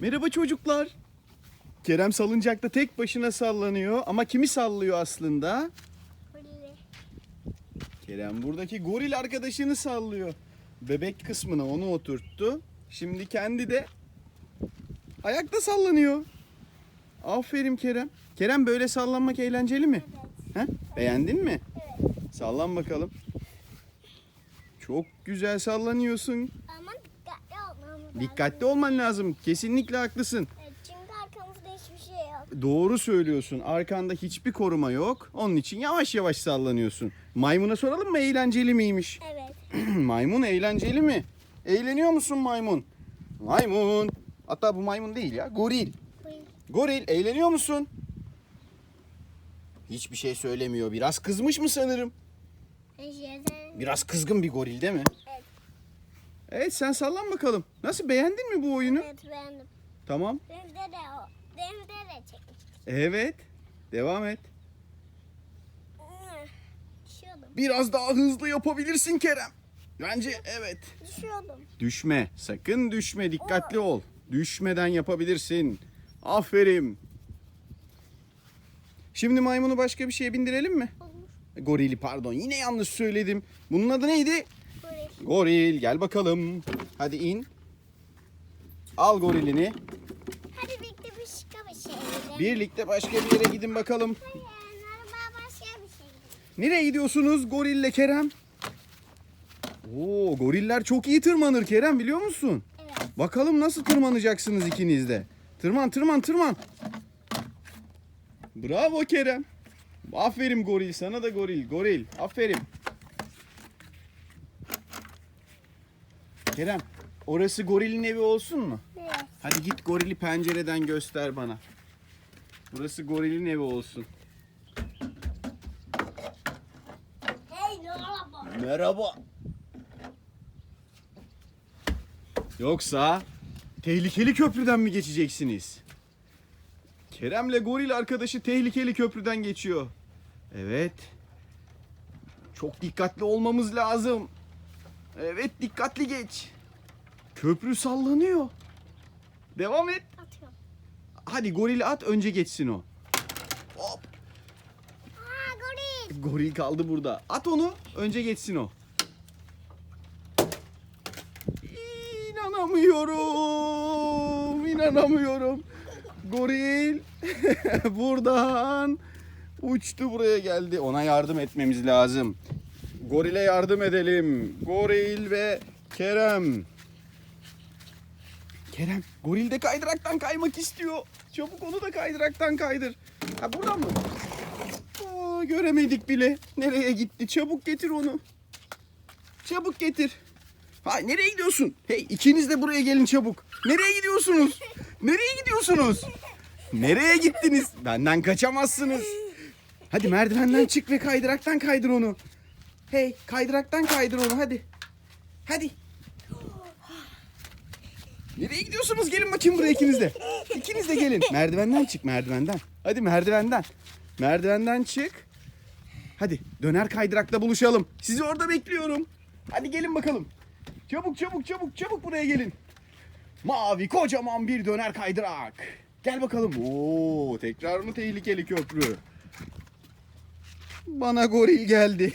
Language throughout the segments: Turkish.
Merhaba çocuklar. Kerem salıncakta tek başına sallanıyor ama kimi sallıyor aslında? Böyle. Kerem buradaki goril arkadaşını sallıyor. Bebek kısmına onu oturttu. Şimdi kendi de ayakta sallanıyor. Aferin Kerem. Kerem böyle sallanmak eğlenceli mi? Evet. He? Beğendin mi? Evet. Sallan bakalım. Çok güzel sallanıyorsun. Ama dikkatli olmamız lazım. Dikkatli olman lazım. Kesinlikle haklısın. Evet, çünkü arkamızda hiçbir şey yok. Doğru söylüyorsun. Arkanda hiçbir koruma yok. Onun için yavaş yavaş sallanıyorsun. Maymuna soralım mı eğlenceli miymiş? Evet. maymun eğlenceli mi? Eğleniyor musun maymun? Maymun. Hatta bu maymun değil ya. Goril. Böyle. Goril eğleniyor musun? Hiçbir şey söylemiyor. Biraz kızmış mı sanırım? Biraz kızgın bir goril değil mi? Evet. Sen sallan bakalım. Nasıl beğendin mi bu oyunu? Evet beğendim. Tamam. Denizde de o. Denizde de çekmiş. Evet. Devam et. Düşüyordum. Biraz daha hızlı yapabilirsin Kerem. Bence evet. Düşüyordum. Düşme. Sakın düşme. Dikkatli ol. Düşmeden yapabilirsin. Aferin. Şimdi maymunu başka bir şeye bindirelim mi? Olmuş. Gorili pardon. Yine yanlış söyledim. Bunun adı neydi? Goril. Gel bakalım. Hadi in. Al gorilini. Hadi birlikte bir başka bir şey gidelim. Birlikte başka bir yere gidin bakalım. Hayır, araba başka bir şey gidelim. Nereye gidiyorsunuz gorille Kerem? Oo, goriller çok iyi tırmanır Kerem biliyor musun? Evet. Bakalım nasıl tırmanacaksınız ikiniz de. Tırman tırman tırman. Bravo Kerem. Aferin goril sana da goril. Goril aferin. Kerem orası gorilin evi olsun mu? Evet. Hadi git gorili pencereden göster bana. Burası gorilin evi olsun. Hey ne araba? Merhaba. Yoksa tehlikeli köprüden mi geçeceksiniz? Kerem'le goril arkadaşı tehlikeli köprüden geçiyor. Evet. Çok dikkatli olmamız lazım. Evet dikkatli geç. Köprü sallanıyor. Devam et. Atıyorum. Hadi gorili at önce geçsin o. Hop. Aa goril. Goril kaldı burada. At onu. Önce geçsin o. İnanamıyorum. İnanamıyorum. Goril buradan uçtu buraya geldi. Ona yardım etmemiz lazım. Gorile yardım edelim. Goril ve Kerem. Kerem, goril de kaydıraktan kaymak istiyor. Çabuk onu da kaydıraktan kaydır. Ha buradan mı? Aa, göremedik bile. Nereye gitti? Çabuk getir onu. Çabuk getir. Hay nereye gidiyorsun? Hey ikiniz de buraya gelin çabuk. Nereye gidiyorsunuz? Nereye gidiyorsunuz? Nereye gittiniz? Benden kaçamazsınız. Hadi merdivenden çık ve kaydıraktan kaydır onu. Hey kaydıraktan kaydır onu hadi. Hadi. Nereye gidiyorsunuz? Gelin bakayım buraya ikiniz de. İkiniz de gelin. Merdivenden çık merdivenden. Hadi merdivenden. Merdivenden çık. Hadi döner kaydırakta buluşalım. Sizi orada bekliyorum. Hadi gelin bakalım. Çabuk çabuk çabuk çabuk buraya gelin. Mavi kocaman bir döner kaydırak. Gel bakalım. Oo, tekrar mı tehlikeli köprü? Bana goril geldi.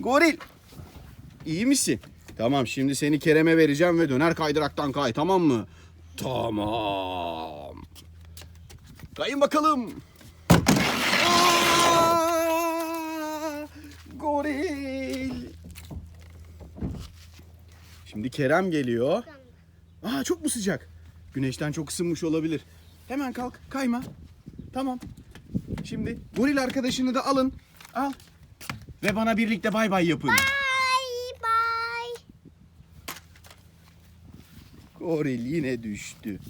Goril. İyi misin? Tamam şimdi seni Kerem'e vereceğim ve döner kaydıraktan kay tamam mı? Tamam. Kayın bakalım. Aa, goril. Şimdi Kerem geliyor. Aa çok mu sıcak? Güneşten çok ısınmış olabilir. Hemen kalk kayma. Tamam. Şimdi goril arkadaşını da alın. Al. Ve bana birlikte bay bay yapın. Bye bye. Goril yine düştü.